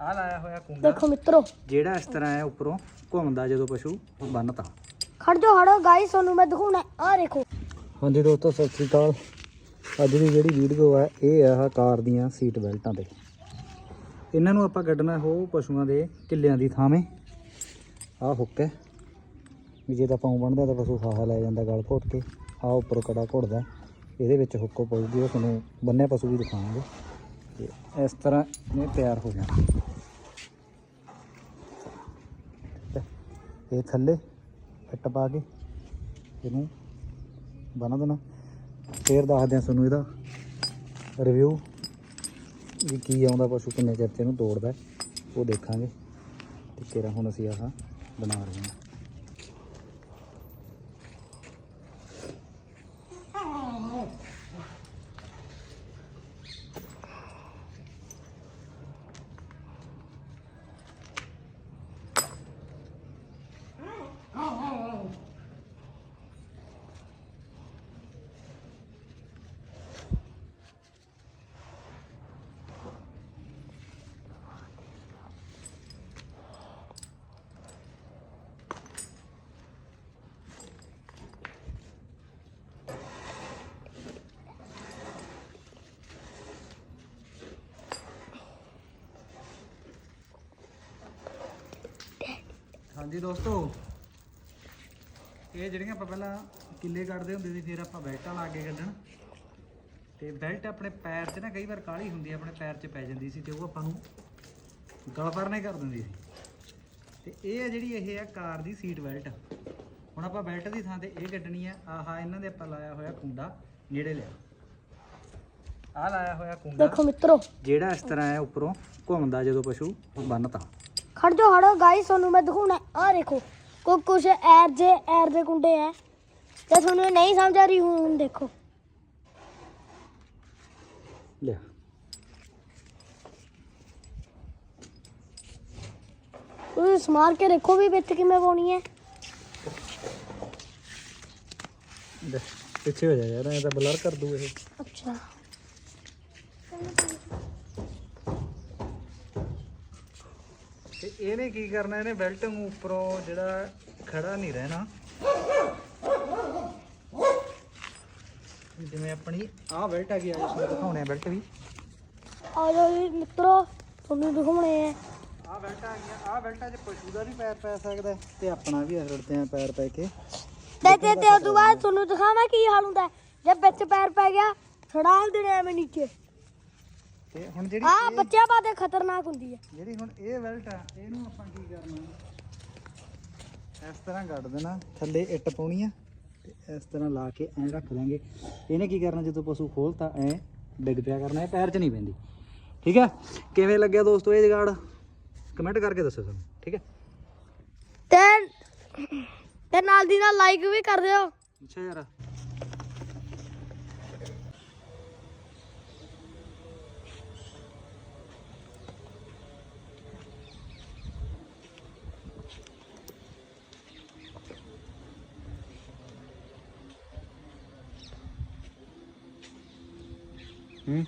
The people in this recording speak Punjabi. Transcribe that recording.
ਆ ਲਾਇਆ ਹੋਇਆ ਕੁੰਡਾ। ਦੇਖੋ ਮਿੱਤਰੋ। ਜਿਹੜਾ ਇਸ ਤਰ੍ਹਾਂ ਹੈ ਉੱਪਰੋਂ ਘੁੰਮਦਾ ਜਦੋਂ ਪਸ਼ੂ ਬੰਨਤਾ ਖੜ ਜਾਓ ਖੜੋ। ਗਾਇਸ ਤੁਹਾਨੂੰ ਮੈਂ ਦਿਖਾਉਣਾ ਆ ਦੇਖੋ। ਹਾਂਜੀ ਦੋਸਤੋ ਸਤਿ ਸ੍ਰੀ ਅਕਾਲ। ਅੱਜ ਦੀ ਜਿਹੜੀ ਵੀਡੀਓ ਹੈ ਇਹ ਹੈ ਆਹ ਕਾਰ ਦੀਆਂ ਸੀਟ ਬੈਲਟਾਂ ਤੇ। ਇਹਨਾਂ ਨੂੰ ਆਪਾਂ ਕੱਢਣਾ ਉਹ ਪਸ਼ੂਆਂ ਦੇ ਕਿੱਲਿਆਂ ਦੀ ਥਾਵੇਂ। ਆਹ ਹੁੱਕ ਹੈ। ਵੀ ਜੇ ਤਾਂ ਪਾਉ ਬਣਦਾ ਤਾਂ ਪਸ਼ੂ ਫਾਹਾ ਲੈ ਜਾਂਦਾ ਗਲ ਘੋਟ ਕੇ। ਆਹ ਉੱਪਰ ਕੜਾ ਘੁੱਟਦਾ ਇਹਦੇ ਵਿੱਚ ਹੁੱਕ ਪਊਗੀ ਉਹ ਤੁਹਾਨੂੰ ਬੰਨੇ ਪਸ਼ੂ ਵੀ ਦਿਖਾਵਾਂਗੇ। ਤੇ ਇਸ ਤਰ੍ਹਾਂ ਇਹ ਤਿਆਰ ਹੋ ਜਾਣਾ। ਠੀਕ ਹੈ। ਇਹ ਥੱਲੇ ਫਿੱਟ ਪਾ ਕੇ ਇਹਨੂੰ ਬਣਾ ਦੇਣਾ। ਫੇਰ ਦੱਸਦੇ ਆ ਤੁਹਾਨੂੰ ਇਹਦਾ ਰਿਵਿਊ ਵੀ ਕੀ ਆਉਂਦਾ, ਪਸ਼ੂ ਕਿੰਨੇ ਚਿਰ 'ਚ ਇਹਨੂੰ ਤੋੜਦਾ ਉਹ ਦੇਖਾਂਗੇ। ਤੇ ਤੇਰਾ ਹੁਣ ਅਸੀਂ ਆਹ ਬਣਾ ਰਹੇ ਹਾਂ। ਹਾਂਜੀ ਦੋਸਤੋ। ਇਹ ਜਿਹੜੀਆਂ ਆਪਾਂ ਪਹਿਲਾਂ ਕਿੱਲੇ ਕੱਢਦੇ ਹੁੰਦੇ ਸੀ ਫਿਰ ਆਪਾਂ ਬੈਲਟਾਂ ਲਾ ਕੇ ਕੱਢਣ। ਤੇ ਬੈਲਟ ਆਪਣੇ ਪੈਰ 'ਚ ਨਾ ਕਈ ਵਾਰ ਕਾਲੀ ਹੁੰਦੀ ਆ, ਆਪਣੇ ਪੈਰ 'ਚ ਪੈ ਜਾਂਦੀ ਸੀ ਤੇ ਉਹ ਆਪਾਂ ਨੂੰ ਗਲ ਪਰਨੇ ਕਰ ਦਿੰਦੀ ਸੀ। ਤੇ ਇਹ ਹੈ ਜਿਹੜੀ ਇਹ ਹੈ ਕਾਰ ਦੀ ਸੀਟ ਬੈਲਟ। ਹੁਣ ਆਪਾਂ ਬੈਲਟ ਦੀ ਥਾਂ ਤੇ ਇਹ ਕੱਢਣੀ ਆ। ਆਹਾ ਇਹਨਾਂ ਦੇ ਆਪਾਂ ਲਾਇਆ ਹੋਇਆ ਕੁੰਡਾ ਨੇੜੇ ਲਿਆ। ਆਹ ਲਾਇਆ ਹੋਇਆ ਕੁੰਡਾ ਦੇਖੋ ਮਿੱਤਰੋ। ਜਿਹੜਾ ਇਸ ਤਰ੍ਹਾਂ ਹੈ ਉੱਪਰੋਂ ਘੁੰਮਦਾ ਜਦੋਂ ਪਸ਼ੂ ਬੰਨਤਾ ਖੜ ਜਾਓ ਖੜੋ ਗਾਇਸ ਤੁਹਾਨੂੰ ਮੈਂ ਦਿਖਾਉਣਾ ਆ ਦੇਖੋ ਕੋ ਕੁਛ ਐਰ ਜੇ ਐਰ ਦੇ ਕੁੰਡੇ ਐ ਜੇ ਤੁਹਾਨੂੰ ਨਹੀਂ ਸਮਝ ਆ ਰਹੀ ਹੁਣ ਦੇਖੋ। ਲਿਆ। ਤੁਸੀਂ ਸਮਾਰ ਕੇ ਦੇਖੋ ਵੀ ਵਿੱਚ ਕਿਵੇਂ ਪਾਉਣੀ ਹੈ। ਲੈ, ਪਿੱਛੇ ਹੋ ਜਾ ਯਾਰ ਐ ਤਾਂ ਬਲਰ ਕਰ ਦੂ ਇਹ। ਅੱਛਾ। ਤੇ ਇਹਨੇ ਕੀ ਕਰਨਾ ਇਹਨੇ ਬੈਲਟ ਨੂੰ ਉੱਪਰੋਂ ਜਿਹੜਾ ਖੜਾ ਨਹੀਂ ਰਹਿਣਾ। ਜਿਵੇਂ ਆਪਣੀ ਆਹ ਬੈਲਟ ਆ ਗਈ ਆ ਜਿਸ ਨੂੰ ਦਿਖਾਉਣੇ ਆ ਬੈਲਟ ਵੀ। ਆ ਜਾਓ ਜੀ ਮਿੱਤਰੋ ਤੁਹਾਨੂੰ ਦਿਖਾਉਣੇ ਆ। ਆਹ ਬੈਲਟ ਆ ਗਈਆਂ ਆਹ ਬੈਲਟਾਂ 'ਚ ਪਸ਼ੂ ਦਾ ਵੀ ਪੈਰ ਪੈ ਸਕਦਾ ਹੈ ਤੇ ਆਪਣਾ ਵੀ ਰੜਦੇ ਆ ਪੈਰ ਪੈ ਕੇ। ਤੇ ਤੇ ਤੇ ਉਦੋਂ ਬਾਅਦ ਤੁਹਾਨੂੰ ਦਿਖਾਵਾਂ ਕੀ ਹਾਲ ਹੁੰਦਾ ਹੈ। ਜੇ ਵਿੱਚ ਪੈਰ ਪੈ ਗਿਆ ਛੜਾਲ ਦੇਣੇ ਐਵੇਂ ਨੀਚੇ। ਤੇ ਹੁਣ ਜਿਹੜੀ ਆ ਬੱਚਿਆਂ ਬਾਤੇ ਖਤਰਨਾਕ ਹੁੰਦੀ ਹੈ। ਜਿਹੜੀ ਹੁਣ ਇਹ ਬੈਲਟ ਆ ਇਹਨੂੰ ਆਪਾਂ ਕੀ ਕਰਨਾ? ਇਸ ਤਰ੍ਹਾਂ ਕੱਢ ਦੇਣਾ ਥੱਲੇ ਇੱਟ ਪਾਉਣੀ ਆ ਤੇ ਇਸ ਤਰ੍ਹਾਂ ਲਾ ਕੇ ਐਂ ਰੱਖ ਦਾਂਗੇ ਇਹਨੇ ਕੀ ਕਰਨਾ ਜਦੋਂ ਪਸ਼ੂ ਖੋਲਤਾ ਐ ਡਿੱਗ ਪਿਆ ਕਰਨਾ ਇਹ ਪੈਰ 'ਚ ਨਹੀਂ ਪੈਂਦੀ। ਠੀਕ ਹੈ ਕਿਵੇਂ ਲੱਗਿਆ ਦੋਸਤੋ ਇਹ ਜਗਾੜ? ਕਮੈਂਟ ਕਰਕੇ ਦੱਸੋ ਸਾਨੂੰ ਠੀਕ ਹੈ ਤੇ ਤੇ ਨਾਲ ਦੀ ਨਾਲ ਲਾਈਕ ਵੀ ਕਰ ਦਿਓ। ਅੱਛਾ ਯਾਰ। ਹੂੰ